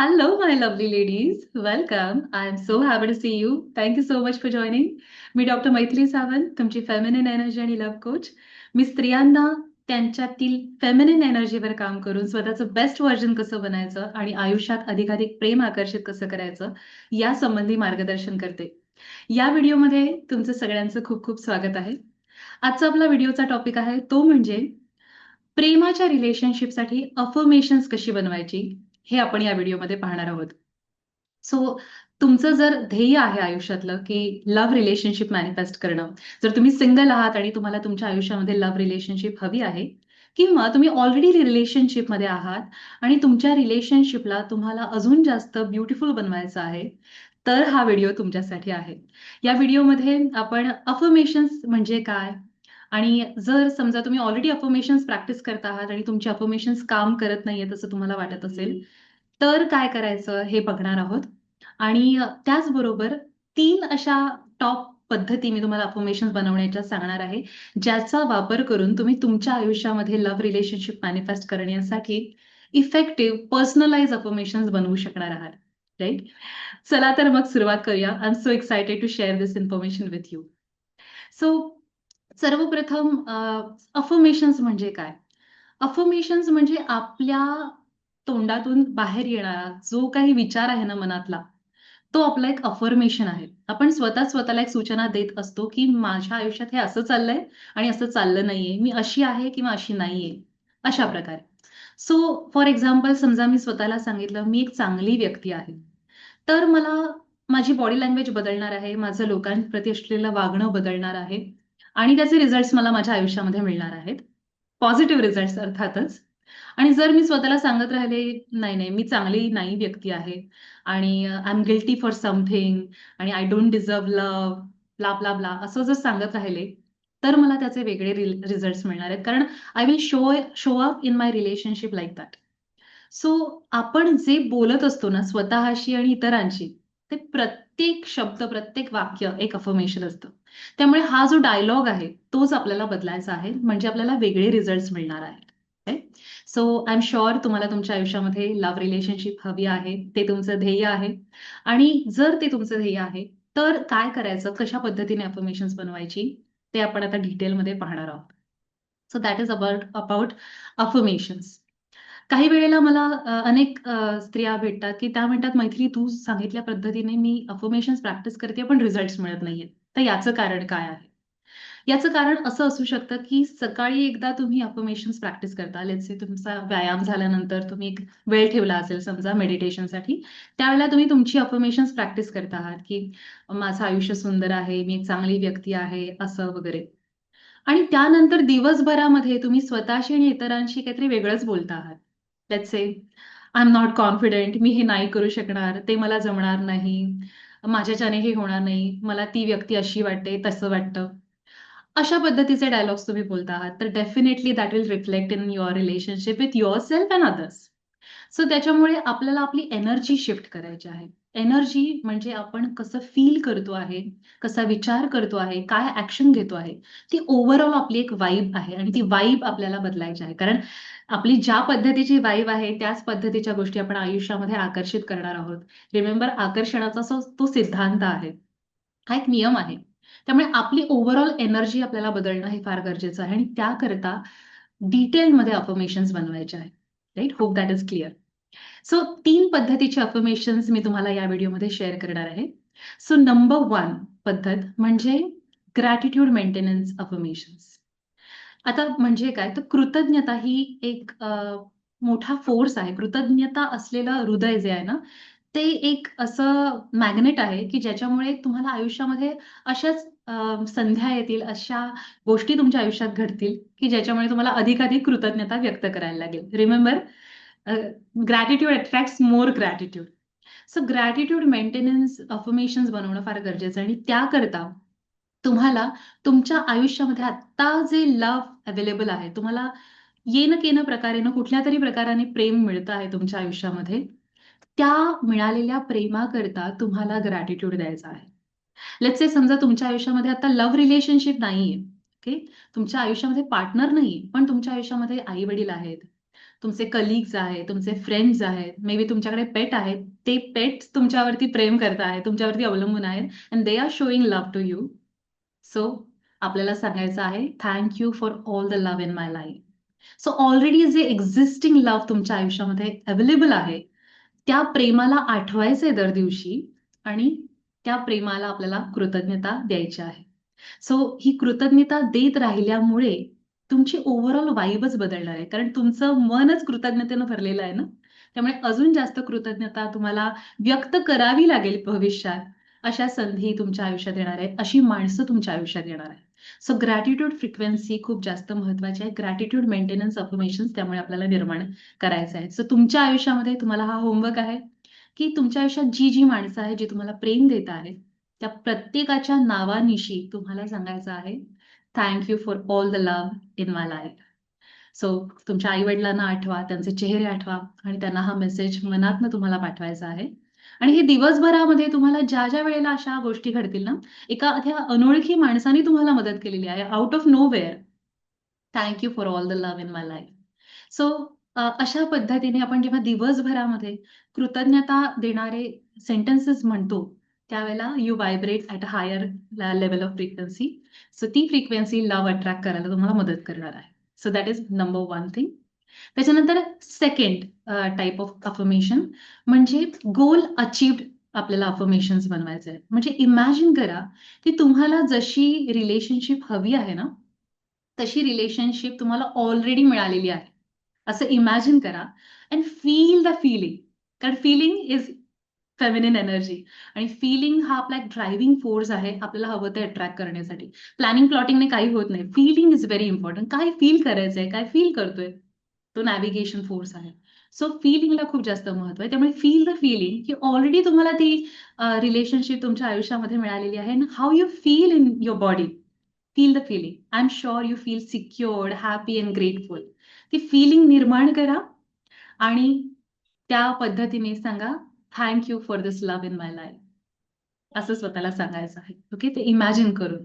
Hello, my lovely ladies. Welcome. I am so happy to see you. Thank you so much for joining. मी doctor Maithili Sawant, तुमची feminine energy आणि love coach. मी स्त्रियांना त्यांच्यातील feminine एनर्जीवर काम करून स्वतःचं बेस्ट व्हर्जन कसं बनायचं आणि आयुष्यात अधिकाधिक प्रेम आकर्षित कसं करायचं या संबंधी मार्गदर्शन करते. या व्हिडिओमध्ये तुमचं सगळ्यांचं खूप खूप स्वागत आहे. आजचा आपला व्हिडिओचा टॉपिक आहे तो म्हणजे प्रेमाच्या रिलेशनशिपसाठी अफर्मेशन्स कशी बनवायची हे आपण या व्हिडिओमध्ये पाहणार आहोत. सो तुमचं जर ध्येय आहे आयुष्यातलं की लव्ह रिलेशनशिप मॅनिफेस्ट करणं, जर तुम्ही सिंगल आहात आणि तुम्हाला तुमच्या आयुष्यामध्ये लव्ह रिलेशनशिप हवी आहे किंवा तुम्ही ऑलरेडी रिलेशनशिपमध्ये आहात आणि तुमच्या रिलेशनशिपला तुम्हाला अजून जास्त ब्युटिफुल बनवायचं आहे, तर हा व्हिडिओ तुमच्यासाठी आहे. या व्हिडिओमध्ये आपण अफर्मेशन्स म्हणजे काय? आणि जर समजा तुम्ही ऑलरेडी अफर्मेशन्स प्रॅक्टिस करत आहात आणि तुमची अफर्मेशन्स काम करत नाहीये तसं तुम्हाला वाटत असेल, तर काय करायचं हे बघणार आहोत. आणि त्याचबरोबर तीन अशा टॉप पद्धती मी तुम्हाला अफॉर्मेशन बनवण्याच्या सांगणार आहे, ज्याचा वापर करून तुम्ही तुमच्या आयुष्यामध्ये लव्ह रिलेशनशिप मॅनिफेस्ट करण्यासाठी इफेक्टिव्ह पर्सनलाइज अफॉर्मेशन बनवू शकणार आहात. राईट चला तर मग सुरुवात करूया. I am so excited to share this information with you. So सर्वप्रथम अफर्मेशन्स म्हणजे काय? अफर्मेशन्स म्हणजे आपल्या तोंडातून बाहेर येणारा जो काही विचार आहे ना मनातला, तो आपला एक अफर्मेशन आहे. आपण स्वतः स्वतःला एक सूचना देत असतो, की माझ्या आयुष्यात हे असं चाललंय आणि असं चाललं नाहीये. मी अशी आहे किंवा अशी नाहीये. अशा प्रकारे. सो फॉर एक्झाम्पल समजा मी स्वतःला सांगितलं, मी एक चांगली व्यक्ती आहे. तर मला माझी बॉडी लँग्वेज बदलणार आहे. माझं लोकांप्रती असलेलं वागणं बदलणार आहे आणि त्याचे रिझल्ट्स मला माझ्या आयुष्यामध्ये मिळणार आहेत. पॉझिटिव्ह रिझल्ट अर्थातच. आणि जर मी स्वतःला सांगत राहिले, नाही, नाही, मी चांगली नाही व्यक्ती आहे आणि I am guilty for something आणि I don't deserve love blah, blah, blah असं जर सांगत राहिले, तर मला त्याचे वेगळे रिझल्ट रिझल्ट्स मिळणार आहेत. कारण I will show show up in my relationship like that. So आपण जे बोलत असतो ना स्वतःशी आणि इतरांशी, ते प्रत्येक शब्द, प्रत्येक वाक्य एक अफर्मेशन असतं. त्यामुळे हा जो डायलॉग आहे, तोच आपल्याला बदलायचा आहे. म्हणजे आपल्याला वेगळे रिझल्ट्स मिळणार आहेत. Right? So I am sure तुम्हाला तुमच्या आयुष्यामध्ये लव्ह रिलेशनशिप हवी आहे. ते तुमचं ध्येय आहे. आणि जर ते तुमचं ध्येय आहे, तर काय करायचं? कशा पद्धतीने अफर्मेशन्स बनवायची? ते आपण आता डिटेलमध्ये पाहणार आहोत. So that is about about affirmations. काही वेळेला मला अनेक स्त्रिया भेटतात, की त्या म्हणतात, मैत्री तू सांगितल्या पद्धतीने मी अफर्मेशन्स प्रॅक्टिस करते, पण रिझल्ट्स मिळत नाहीये तर याचं कारण काय आहे?" याचं कारण असं असू शकतं, की सकाळी एकदा तुम्ही अफर्मेशन्स प्रॅक्टिस करता. लेट्स से तुमचा व्यायाम झाल्यानंतर तुम्ही एक वेळ ठेवला असेल समजा मेडिटेशनसाठी. त्यावेळेला तुम्ही तुमची अफर्मेशन्स प्रॅक्टिस करत आहात, की माझं आयुष्य सुंदर आहे, मी एक चांगली व्यक्ती आहे, असं वगैरे. आणि त्यानंतर दिवसभरामध्ये तुम्ही स्वतःशी आणि इतरांशी काहीतरी वेगळंच बोलता आहात. Let's say I am not confident, मी हे नाही करू शकणार, ते मला जमणार नाही, माझ्याच्याने हे होणार नाही, मला ती व्यक्ती अशी वाटते, तसं वाटतं. अशा पद्धतीचे डायलॉग्स तुम्ही बोलत आहात, तर definitely that will reflect in your relationship with your self and others. So त्याच्यामुळे आपल्याला आपली एनर्जी शिफ्ट करायची आहे. एनर्जी म्हणजे आपण कसं फील करतो आहे, कसा विचार करतो आहे, काय ऍक्शन घेतो आहे, ती ओव्हरऑल आपली एक वाईब आहे आणि ती वाईब आपल्याला बदलायची आहे. कारण आपली ज्या पद्धतीची वाईब आहे, त्याच पद्धतीच्या गोष्टी आपण आयुष्यामध्ये आकर्षित करणार आहोत. रिमेंबर आकर्षणाचा तो सिद्धांत आहे. हा एक नियम आहे. त्यामुळे आपली ओव्हरऑल एनर्जी आपल्याला बदलणं हे फार गरजेचं आहे आणि त्याकरता डिटेलमध्ये अफर्मेशन्स बनवायचे आहे right hope that is clear. So तीन पद्धतीचे अफर्मेशन्स मी तुम्हाला या व्हिडिओमध्ये शेअर करणार आहे. सो नंबर वन पद्धत म्हणजे ग्रॅटिट्यूड मेंटेनन्स अफर्मेशन्स. आता म्हणजे काय? तर कृतज्ञता ही एक मोठा फोर्स आहे. कृतज्ञता असलेलं हृदय जे आहे ना, ते एक असं मॅग्नेट आहे, की ज्याच्यामुळे तुम्हाला आयुष्यामध्ये अशाच अ, संध्या येतील, अशा गोष्टी तुमच्या आयुष्यात घडतील, की ज्याच्यामुळे तुम्हाला अधिकाधिक कृतज्ञता व्यक्त करायला लागेल. Remember a, gratitude attracts more gratitude. So gratitude maintenance affirmations बनवणं फार गरजेचं आहे आणि त्याकरता तुम्हाला तुमच्या आयुष्यामध्ये आत्ता जे लव्ह अवेलेबल आहे, तुम्हाला येन-केन प्रकारेनं कुठल्यातरी प्रकाराने प्रेम मिळतं आहे तुमच्या आयुष्यामध्ये, त्या मिळालेल्या प्रेमाकरता तुम्हाला ग्रॅटिट्यूड द्यायचा आहे. लेट्स से समजा तुमच्या आयुष्यामध्ये आता लव्ह रिलेशनशिप नाहीये. ओके. तुमच्या आयुष्यामध्ये पार्टनर नाही पण तुमच्या आयुष्यामध्ये आई-वडील आहेत. तुमचे कलिग्स आहेत, तुमचे फ्रेंड्स आहेत, मे बी तुमच्याकडे पेट आहेत. ते पेट तुमच्यावरती प्रेम करत आहेत, तुमच्यावरती अवलंबून आहेत and they are showing love to you. So आपल्याला सांगायचं आहे, thank you for all the love in my life. So already जे एक्झिस्टिंग लव्ह तुमच्या आयुष्यामध्ये अवेलेबल आहे, त्या प्रेमाला आठवायचंय दर दिवशी आणि त्या प्रेमाला आपल्याला कृतज्ञता द्यायची आहे. सो ही कृतज्ञता देत राहिल्यामुळे तुमची ओव्हरऑल वाईबच बदलणार आहे. कारण तुमचं मनच कृतज्ञतेनं भरलेलं आहे ना. त्यामुळे अजून जास्त कृतज्ञता तुम्हाला व्यक्त करावी लागेल भविष्यात. अशा संधी तुमच्या आयुष्यात येणार आहेत. अशी माणसं तुमच्या आयुष्यात येणार आहेत. सो ग्रॅटिट्यूड फ्रिक्वेन्सी खूप जास्त महत्वाची आहे. ग्रॅटिट्यूड मेंटेनन्स अफर्मेशन त्यामुळे आपल्याला निर्माण करायचं आहे. सो तुमच्या आयुष्यामध्ये तुम्हाला हा होमवर्क आहे, की तुमच्या आयुष्यात जी, जी माणसं आहेत, जी तुम्हाला प्रेम देत आहेत, त्या प्रत्येकाच्या नावानिशी तुम्हाला सांगायचं आहे, thank you for all the love in my life. So तुमच्या आई-वडिलांना आठवा, त्यांचे चेहरे आठवा आणि त्यांना हा मेसेज मनातनं तुम्हाला पाठवायचा आहे. आणि हे दिवसभरामध्ये तुम्हाला ज्या-ज्या वेळेला अशा गोष्टी घडतील ना, एखाद्या अनोळखी माणसाने तुम्हाला मदत केलेली आहे out of nowhere. Thank you for all the love in my life. So अशा पद्धतीने आपण जेव्हा दिवसभरामध्ये कृतज्ञता देणारे सेंटेन्सेस म्हणतो, त्यावेळेला you vibrate at a higher level of frequency. So ती फ्रिक्वेन्सी लव्ह अट्रॅक्ट करायला तुम्हाला मदत करणार आहे. So that is number one thing. त्याच्यानंतर सेकंड टाइप ऑफ अफर्मेशन म्हणजे गोल अचीव्ड आपल्याला अफर्मेशन्स बनवायचे आहेत. म्हणजे इमॅजिन करा, की तुम्हाला जशी रिलेशनशिप हवी आहे ना, तशी रिलेशनशिप तुम्हाला ऑलरेडी मिळालेली आहे. असं इमॅजिन करा अँड फील द फीलिंग. कारण फीलिंग इज फेमिनिन एनर्जी आणि फीलिंग हा आपला एक ड्रायव्हिंग फोर्स आहे आपल्याला हवं ते अट्रॅक्ट करण्यासाठी. प्लॅनिंग, प्लॉटिंगने काही होत नाही. फीलिंग इज व्हेरी इम्पॉर्टंट काय फील करायचंय, काय फील करतोय, तो नॅव्हिगेशन फोर्स आहे. सो फीलिंगला खूप जास्त महत्त्व आहे. त्यामुळे फील द फीलिंग, की ऑलरेडी तुम्हाला ती रिलेशनशिप तुमच्या आयुष्यामध्ये मिळालेली आहे and how you feel in your body. Feel the feeling. I am sure you feel secured, happy and grateful. ती फीलिंग निर्माण करा आणि त्या पद्धतीने सांगा, thank you for this love in my life. असं स्वतःला सांगायचं आहे. ओके. ते इमॅजिन करून.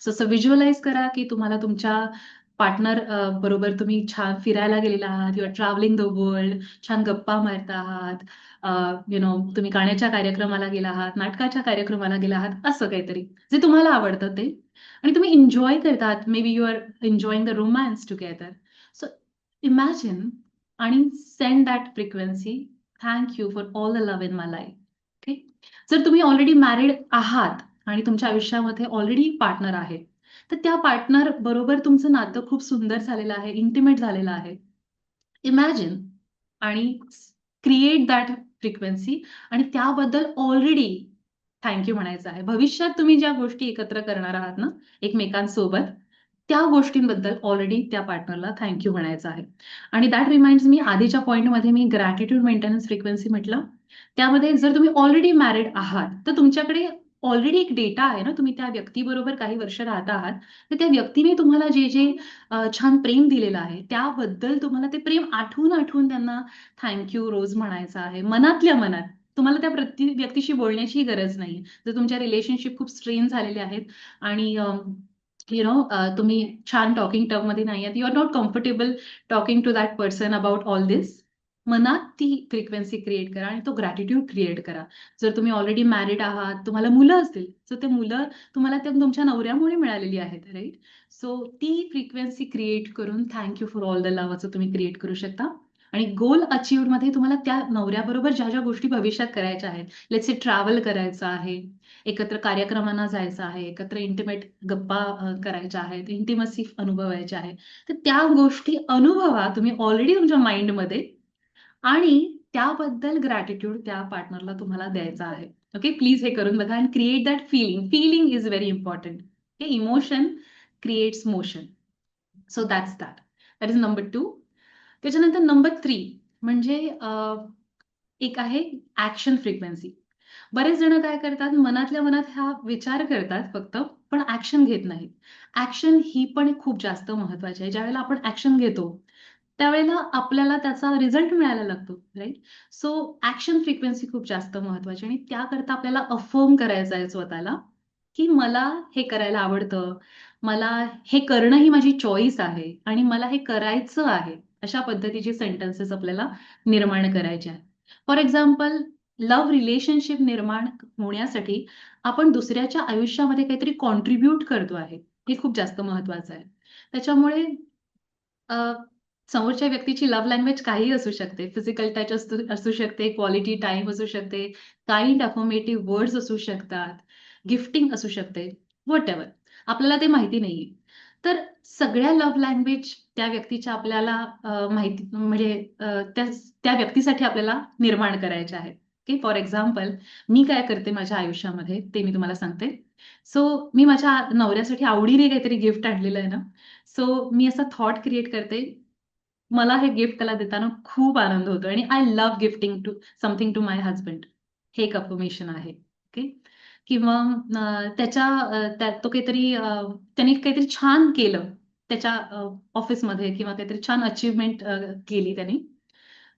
सो असं व्हिज्युअलाइज करा, की तुम्हाला तुमच्या पार्टनर बरोबर तुम्ही छान फिरायला गेलेला आहात. You travelling the world. छान गप्पा मारता आहात. यु नो तुम्ही गाण्याच्या कार्यक्रमाला गेला आहात, नाटकाच्या कार्यक्रमाला गेला आहात, असं काहीतरी. जे तुम्हाला आवडतं ते आणि तुम्ही एन्जॉय करतात. Maybe you are enjoying the romance together. So imagine आणि send that frequency thank you for all the love in my life. Okay. जर तुम्ही ऑलरेडी मॅरिड आहात आणि तुमच्या आयुष्यामध्ये ऑलरेडी पार्टनर आहे, तर त्या पार्टनर बरोबर तुमचं नातं खूप सुंदर झालेलं आहे, इंटिमेट झालेलं आहे. इमॅजिन आणि क्रिएट दॅट फ्रिक्वेन्सी आणि त्याबद्दल ऑलरेडी थँक यू म्हणायचं आहे. भविष्यात तुम्ही ज्या गोष्टी एकत्र करणार आहात ना, एकमेकांसोबत, त्या गोष्टींबद्दल ऑलरेडी त्या पार्टनरला थँक्यू म्हणायचं आहे. आणि दॅट रिमाइंड मी आधीच्या पॉईंटमध्ये मी ग्रॅटिट्यूड मेंटेनन्स फ्रिक्वेन्सी म्हटलं. त्यामध्ये जर तुम्ही ऑलरेडी मॅरिड आहात, तर तुमच्याकडे ऑलरेडी एक डेटा आहे ना, तुम्ही त्या व्यक्तीबरोबर काही वर्ष राहत आहात, तर त्या व्यक्तीने तुम्हाला जे, जे छान प्रेम दिलेलं आहे, त्याबद्दल तुम्हाला ते प्रेम आठवून-आठवून त्यांना थँक यू रोज म्हणायचं आहे. मनातल्या मनात. तुम्हाला त्या प्रत्येक व्यक्तीशी बोलण्याची गरज नाहीये. जर तुमच्या रिलेशनशिप खूप स्ट्रेन झालेले आहेत आणि यु यू नो तुम्ही छान टॉकिंग टर्ममध्ये नाही आहात, you are not comfortable talking to that person about all this मनात ती फ्रिक्वेन्सी क्रिएट करा आणि तो ग्रॅटिट्यूड क्रिएट करा. जर तुम्ही ऑलरेडी मॅरिड आहात, तुम्हाला मुलं असतील, सो ते मुलं तुम्हाला ते तुमच्या नवऱ्यामुळे मिळालेली आहेत, राईट सो ती फ्रिक्वेन्सी क्रिएट करून thank you for all the love तुम्ही क्रिएट करू शकता. आणि गोल अचीव्डमध्ये तुम्हाला त्या नवऱ्याबरोबर ज्या-ज्या गोष्टी भविष्यात करायच्या आहेत, लेट्स से ट्रॅव्हल करायचं आहे, एकत्र कार्यक्रमांना जायचं आहे, एकत्र इंटिमेट गप्पा करायच्या आहेत, इंटिमसी अनुभवायच्या आहेत. तर त्या गोष्टी अनुभवा तुम्ही ऑलरेडी तुमच्या माइंडमध्ये आणि त्याबद्दल ग्रॅटिट्यूड त्या पार्टनरला तुम्हाला द्यायचा आहे. ओके. प्लीज हे करून बघा and create that feeling. Feeling is very important okay. Emotion creates motion. So that's that. That is number two त्याच्यानंतर नंबर थ्री म्हणजे एक आहे ऍक्शन फ्रिक्वेन्सी. बरेच जण काय करतात, मनातल्या मनात हा विचार करतात फक्त, पण ऍक्शन घेत नाहीत. ऍक्शन ही पण खूप जास्त महत्वाची आहे. ज्यावेळेला आपण ऍक्शन घेतो, त्यावेळेला आपल्याला त्याचा रिझल्ट मिळायला लागतो, राईट सो ऍक्शन फ्रिक्वेन्सी खूप जास्त महत्वाची आणि त्याकरता आपल्याला अफर्म करायचं आहे स्वतःला, की मला हे करायला आवडतं. मला हे करणं ही माझी चॉईस आहे आणि मला हे करायचं आहे अशा पद्धतीचे सेंटेन्सेस आपल्याला निर्माण करायचे आहेत. फॉर एक्झाम्पल लव्ह रिलेशनशिप निर्माण होण्यासाठी आपण दुसऱ्याच्या आयुष्यामध्ये काहीतरी कॉन्ट्रीब्युट करतो आहे. हे खूप जास्त महत्वाचं आहे. त्याच्यामुळे समोरच्या व्यक्तीची लव्ह लँग्वेज काहीही असू शकते. फिजिकल टच असू असू शकते, क्वालिटी टाईम असू शकते, काइंड अफॉर्मेटिव्ह वर्ड्स असू शकतात, गिफ्टिंग असू शकते, वॉट एव्हर आपल्याला ते माहिती नाहीये. तर सगळ्या लव्ह लँग्वेज त्या व्यक्तीच्या आपल्याला माहिती म्हणजे त्या त्या व्यक्तीसाठी आपल्याला निर्माण करायच्या आहेत. ओके. फॉर एक्झाम्पल मी काय करते माझ्या आयुष्यामध्ये ते मी तुम्हाला सांगते. सो मी माझ्या नवऱ्यासाठी आवडीने काहीतरी गिफ्ट आणलेलं आहे ना, सो मी असा थॉट क्रिएट करते. मला हे गिफ्ट त्याला देताना खूप आनंद होतो आणि I love gifting to something to my husband हे एक अफर्मेशन आहे. ओके. किंवा त्याच्या तो काहीतरी त्याने काहीतरी छान केलं त्याच्या ऑफिसमध्ये किंवा काहीतरी छान अचीवमेंट केली त्याने.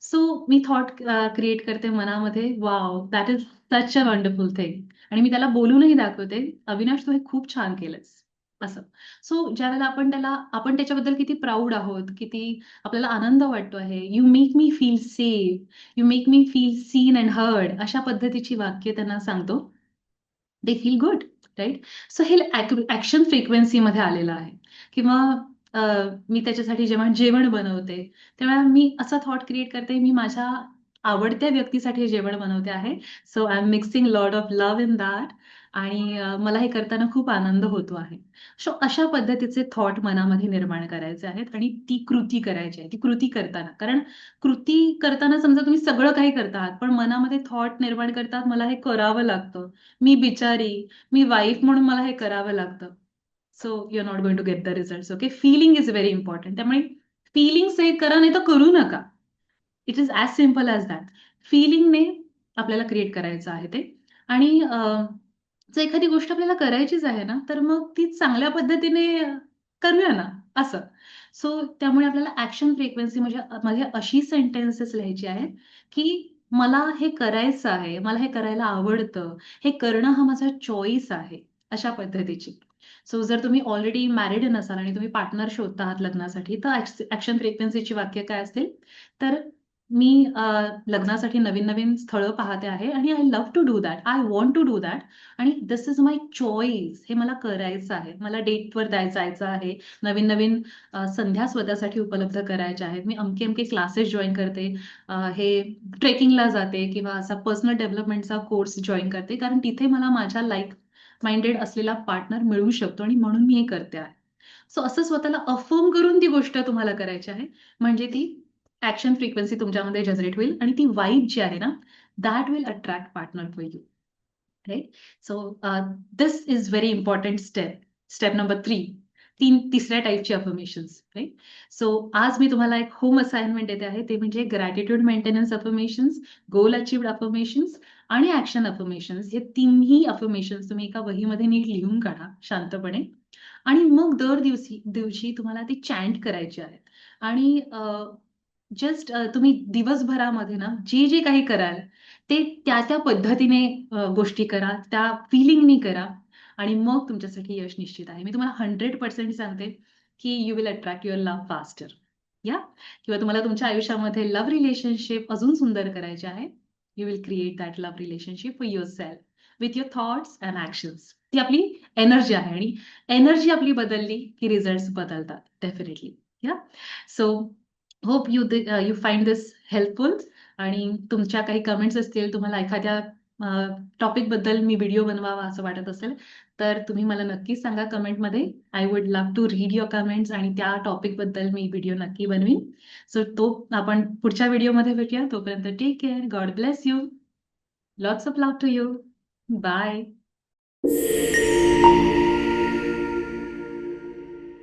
सो मी थॉट क्रिएट करते मनामध्ये, wow that is such a wonderful thing." आणि मी त्याला बोलूनही दाखवते, "अविनाश तू हे खूप छान केलंस." असं. सो ज्यावेळेला आपण त्याला आपण त्याच्याबद्दल किती प्राऊड आहोत, किती आपल्याला आनंद वाटतो आहे. "You make me feel safe. You make me feel seen and heard." अशा पद्धतीची वाक्य त्यांना सांगतो. They feel good, right so हे ऍक्शन फ्रिक्वेन्सीमध्ये आलेलं आहे. किंवा मी त्याच्यासाठी जेव्हा जेवण बनवते, तेव्हा मी असा थॉट क्रिएट करते, मी माझ्या आवडत्या व्यक्तीसाठी जेवण बनवते आहे. So I am mixing lot of love in that आणि मला हे करताना खूप आनंद होतो आहे. सो अशा पद्धतीचे थॉट मनामध्ये निर्माण करायचे आहेत आणि ती कृती करायची आहे. ती कृती करताना. कारण कृती करताना समजा तुम्ही सगळं काही करता आहात, पण मनामध्ये थॉट निर्माण करतात, मला हे करावं लागतं. मी बिचारी, मी वाईफ म्हणून मला हे करावं लागतं. So you are not going to get the result okay. Feeling is very important त्यामुळे फीलिंग हे करा नाहीतर करू नका. It is as simple as that. फीलिंगने आपल्याला क्रिएट करायचं आहे ते. आणि जर एखादी गोष्ट आपल्याला करायचीच आहे ना, तर मग ती चांगल्या पद्धतीने करूया ना, असं. सो त्यामुळे आपल्याला ॲक्शन फ्रिक्वेन्सी म्हणजे म्हणजे अशी सेंटेन्सेस लिहायची आहेत, की मला हे करायचं आहे, मला हे करायला आवडतं, हे करणं हा माझा चॉईस आहे, अशा पद्धतीची. सो जर तुम्ही ऑलरेडी मॅरिड नसाल आणि तुम्ही पार्टनर शोधत आहात लग्नासाठी, तर ॲक्स ॲक्शन फ्रिक्वेन्सीची वाक्य काय असतील? तर मी अ, लग्नासाठी नवीन-नवीन स्थळं पाहते आहे आणि I love to do that. I want to do that आणि धिस इज माय चॉईस. हे मला करायचं आहे. मला डेटवर जाय जायचं आहे. नवीन-नवीन अ, संध्या स्वतःसाठी उपलब्ध करायच्या आहेत. मी अमके-अमके क्लासेस जॉइन करते. अ, हे ट्रेकिंगला जाते किंवा असा पर्सनल डेव्हलपमेंटचा कोर्स जॉइन करते. कारण तिथे मला माझ्या लाइक माइंडेड असलेला पार्टनर मिळू शकतो आणि म्हणून मी हे करते आहे. सो असं स्वतःला अफर्म करून ती गोष्ट तुम्हाला करायची आहे. म्हणजे ती ऍक्शन फ्रिक्वेन्सी तुमच्यामध्ये जनरेट होईल आणि ती वाईब जी आहे ना, that will attract partner for you. Right so this is very important step. Step number three तीन तिसऱ्या टाइपची अफर्मेशन्स, राईट सो आज मी तुम्हाला एक होम असाइनमेंट देते आहे. ते म्हणजे gratitude maintenance affirmations, goal achieved affirmations आणि ऍक्शन अफर्मेशन्स. हे तिन्ही अफर्मेशन्स तुम्ही एका वहीमध्ये नीट लिहून काढा शांतपणे आणि मग दर दिवशी दिवशी तुम्हाला ती चॅन्ट करायची आहेत आणि जस्ट तुम्ही दिवसभरामध्ये ना, जे-जे काही कराल, ते त्या-त्या पद्धतीने गोष्टी करा. त्या फिलिंगनी करा आणि मग तुमच्यासाठी यश निश्चित आहे. मी तुम्हाला 100% सांगते, की you will attract your love faster. या किंवा तुम्हाला तुमच्या आयुष्यामध्ये लव्ह रिलेशनशिप अजून सुंदर करायचे आहे. You will create that love relationship for yourself with your thoughts and actions ती आपली एनर्जी आहे आणि एनर्जी आपली बदलली, की रिझल्ट्स बदलतात definitely yeah so hope you the you find this helpful आणि तुमच्या काही कमेंट्स असतील, तुम्हाला एखाद्या टॉपिक टॉपिकबद्दल मी व्हिडिओ बनवावा असं वाटत असेल, तर तुम्ही मला नक्कीच सांगा कमेंटमध्ये. I would love to read your comments आणि त्या टॉपिकबद्दल मी व्हिडिओ नक्की बनवीन. सो तो आपण पुढच्या व्हिडिओमध्ये भेटूया. तोपर्यंत take care. God bless you. Lots of love to you. Bye.